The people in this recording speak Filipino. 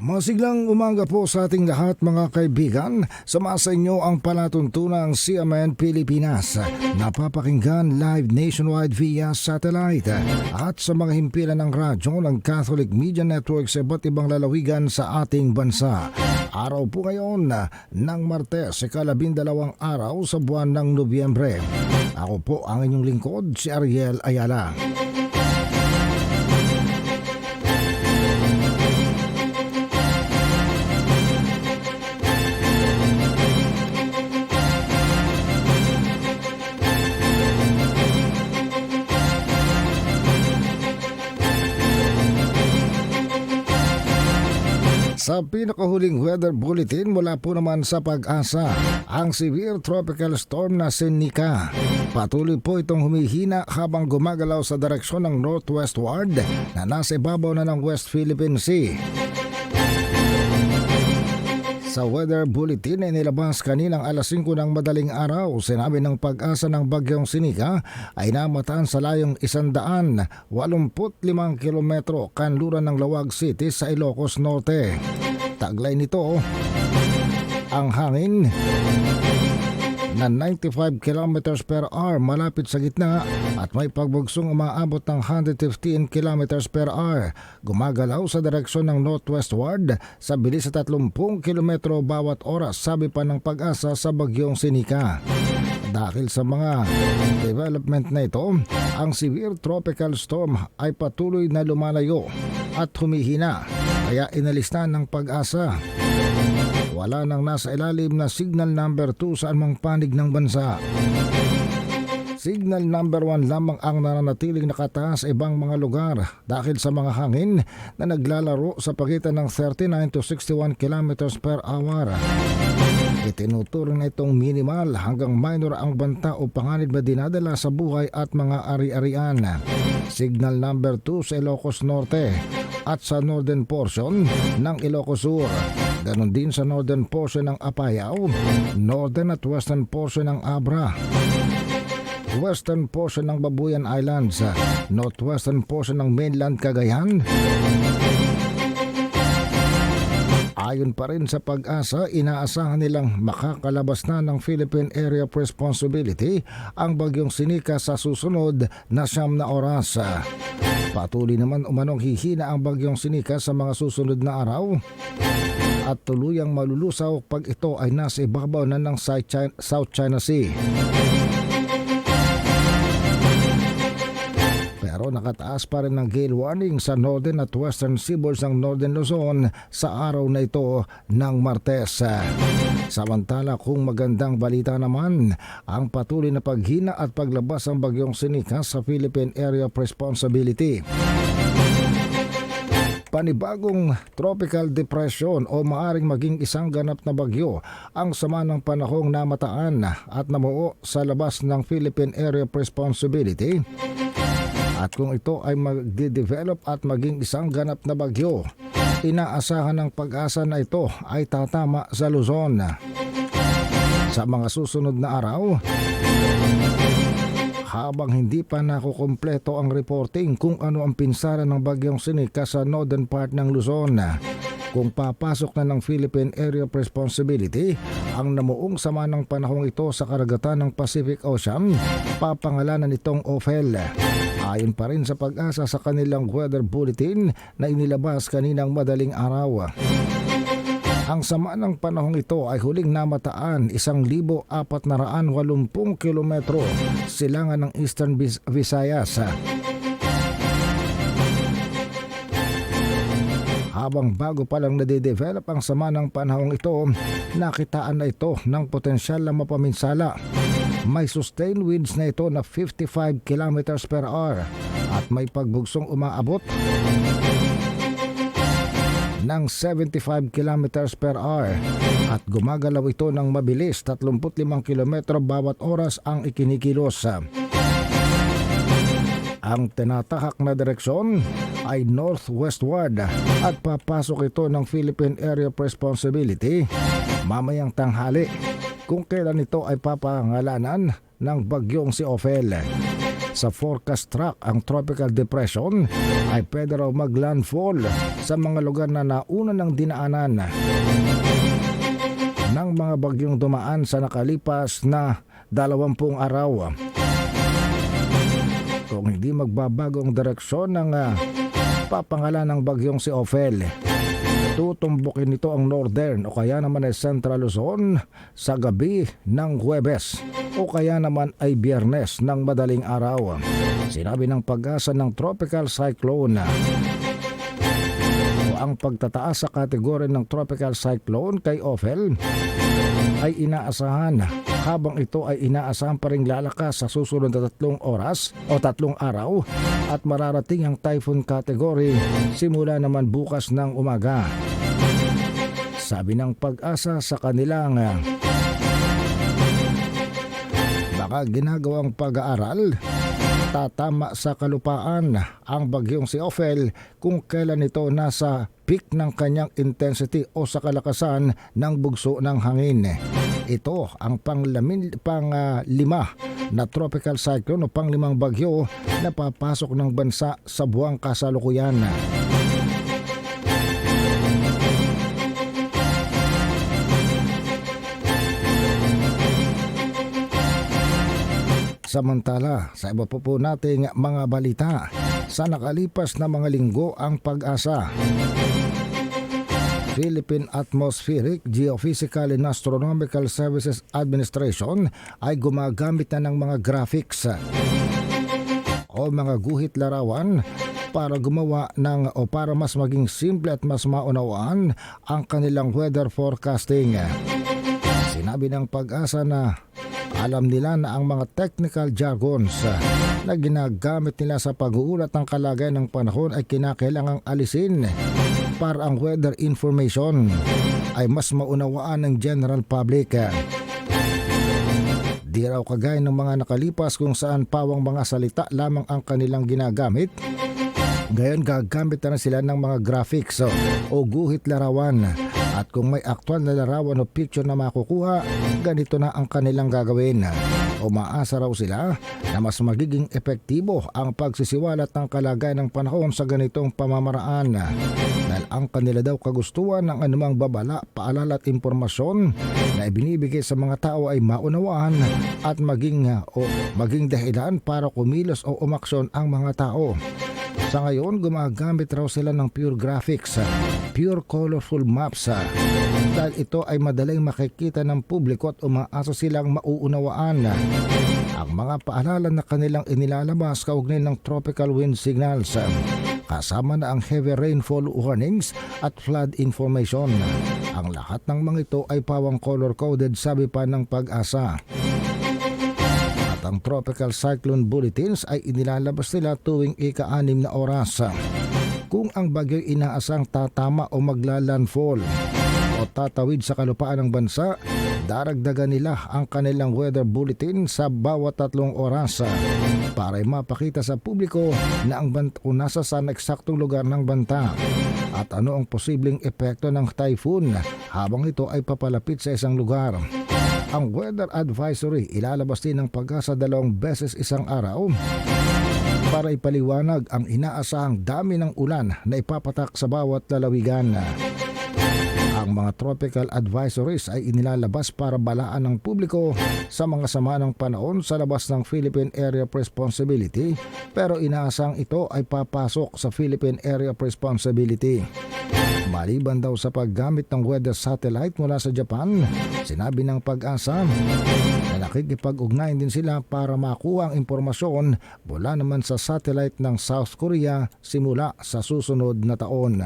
Masiglang umaga po sa ating lahat mga kaibigan. Sumasa inyo ang palatuntunang CMN Pilipinas. Napapakinggan live nationwide via satellite at sa mga himpilan ng radyo ng Catholic Media Network sa iba't ibang lalawigan sa ating bansa. Araw po ngayon ng Martes, ikalabindalawang araw sa buwan ng Nobyembre. Ako po ang inyong lingkod, si Ariel Ayala. Sa pinakahuling weather bulletin mula po naman sa pag-asa, ang severe tropical storm na Senica. Patuloy po itong humihina habang gumagalaw sa direksyon ng northwestward na nasa ibabaw na ng West Philippine Sea. Sa weather bulletin ay nilabas kaninang alas 5 ng madaling araw, sinabi ng pag-asa ng bagyong Sinika ay namataan sa layong 185 kilometro kanluran ng Lawag City sa Ilocos Norte. Taglay nito ang hangin na 95 kilometers per hour malapit sa gitna at may pagbugsong umaabot ng 115 kilometers per hour. Gumagalaw sa direksyon ng northwestward sa bilis sa 30 kilometro bawat oras sabi pa ng pag-asa sa bagyong Sinika. Dahil sa mga development na ito, ang severe tropical storm ay patuloy na lumalayo at humihina kaya inalis na ng pag-asa wala nang nasa ilalim na signal number 2 sa anumang panig ng bansa. Signal number 1 lamang ang nananatiling nakataas sa ibang mga lugar dahil sa mga hangin na naglalaro sa pagitan ng 39 to 61 kilometers per hour. Itinuturo na itong minimal hanggang minor ang banta o panganib na dinadala sa buhay at mga ari-arian. Signal number 2 sa Ilocos Norte at sa northern portion ng Ilocos Sur. Ganon din sa northern portion ng Apayao, northern at western portion ng Abra, western portion ng Babuyan Islands, northwestern portion ng mainland Cagayan, Ayon pa rin sa pag-asa, inaasahan nilang makakalabas na ng Philippine Area of Responsibility ang bagyong sinika sa susunod na siyam na oras. Patuloy naman umanong hihina ang bagyong sinika sa mga susunod na araw at tuluyang malulusaw pag ito ay nasa ibabaw na ng South China Sea. Nakataas pa rin ng gale warning sa northern at western seaboards ng northern Luzon sa araw na ito ng Martes. Samantala kung magandang balita naman, ang patuloy na paghina at paglabas ng bagyong sinika sa Philippine Area of Responsibility panibagong tropical depression o maaring maging isang ganap na bagyo ang sama ng panahong namataan at namuo sa labas ng Philippine Area of Responsibility. At kung ito ay magde-develop at maging isang ganap na bagyo, inaasahan ng pag-asa na ito ay tatama sa Luzon. Sa mga susunod na araw, habang hindi pa nakukumpleto ang reporting kung ano ang pinsara ng bagyong sinika sa northern part ng Luzon. Kung papasok na ng Philippine Area of Responsibility, ang namuong sama ng panahong ito sa karagatan ng Pacific Ocean, papangalanan itong OFEL. Ayon pa rin sa pag-asa sa kanilang weather bulletin na inilabas kaninang madaling araw. Ang sama ng panahong ito ay huling namataan 1,480 kilometro silangan ng Eastern Vis- Visayas. Habang bago pa lang nade-develop ang sama ng panahong ito, nakitaan na ito ng potensyal na mapaminsala. May sustained winds na ito na 55 kilometers per hour at may pagbugsong umaabot ng 75 kilometers per hour at gumagalaw ito ng mabilis 35 kilometro bawat oras ang ikinikilos. Ang tinatahak na direksyon ay northwestward at papasok ito ng Philippine Area of Responsibility mamayang tanghali kung kailan ito ay papangalanan ng bagyong si Ophel. sa forecast track ang tropical depression ay pwede raw maglandfall sa mga lugar na nauna ng dinaanan ng mga bagyong dumaan sa nakalipas na dalawampung araw. Kung hindi magbabago ang direksyon ng ah, papangalan ng bagyong si Ophel, tutumbukin nito ang northern o kaya naman ay central Luzon sa gabi ng Huwebes o kaya naman ay biyernes ng madaling araw. Sinabi ng pag-asa ng tropical cyclone o ang pagtataas sa kategory ng tropical cyclone kay Ophel ay inaasahan habang ito ay inaasahan pa rin lalakas sa susunod na tatlong oras o tatlong araw at mararating ang typhoon category simula naman bukas ng umaga. Sabi ng pag-asa sa kanilang baka ginagawang pag-aaral tatama sa kalupaan ang bagyong si Ophel kung kailan ito nasa peak ng kanyang intensity o sa kalakasan ng bugso ng hangin. Ito ang panglamin, pang ah, lima na tropical cyclone o panglimang bagyo na papasok ng bansa sa buwang kasalukuyan. Samantala, sa iba po po nating mga balita, sa nakalipas na mga linggo ang pag-asa. Philippine Atmospheric, Geophysical and Astronomical Services Administration ay gumagamit na ng mga graphics o mga guhit larawan para gumawa ng o para mas maging simple at mas maunawaan ang kanilang weather forecasting. Sinabi ng pag-asa na alam nila na ang mga technical jargons na ginagamit nila sa pag-uulat ng kalagayan ng panahon ay kinakailangang alisin para ang weather information ay mas maunawaan ng general public. Di raw kagaya ng mga nakalipas kung saan pawang mga salita lamang ang kanilang ginagamit. Ngayon gagamit na sila ng mga graphics o guhit larawan. At kung may aktual na larawan o picture na makukuha, ganito na ang kanilang gagawin. Umaasa raw sila na mas magiging epektibo ang pagsisiwalat ng kalagayan ng panahon sa ganitong pamamaraan. Dahil ang kanila daw kagustuhan ng anumang babala, paalala at impormasyon na ibinibigay sa mga tao ay maunawaan at maging o maging dahilan para kumilos o umaksyon ang mga tao. Sa ngayon, gumagamit raw sila ng pure graphics, pure colorful maps dahil ito ay madaling makikita ng publiko at umaasa silang mauunawaan ang mga paalala na kanilang inilalabas kaugnay ng tropical wind signals kasama na ang heavy rainfall warnings at flood information. Ang lahat ng mga ito ay pawang color-coded sabi pa ng pag-asa ang tropical cyclone bulletins ay inilalabas nila tuwing ika-anim na oras. Kung ang bagyo'y inaasang tatama o maglalandfall o tatawid sa kalupaan ng bansa, daragdagan nila ang kanilang weather bulletin sa bawat tatlong oras para mapakita sa publiko na ang banta o nasa saan eksaktong lugar ng banta at ano ang posibleng epekto ng typhoon habang ito ay papalapit sa isang lugar. Ang weather advisory ilalabas din ng pag-asa dalawang beses isang araw para ipaliwanag ang inaasahang dami ng ulan na ipapatak sa bawat lalawigan. Ang mga tropical advisories ay inilalabas para balaan ng publiko sa mga sama ng panahon sa labas ng Philippine Area of Responsibility pero inaasang ito ay papasok sa Philippine Area of Responsibility. Maliban daw sa paggamit ng weather satellite mula sa Japan, sinabi ng pag-asa na nakikipag-ugnayan din sila para makuha ang impormasyon mula naman sa satellite ng South Korea simula sa susunod na taon.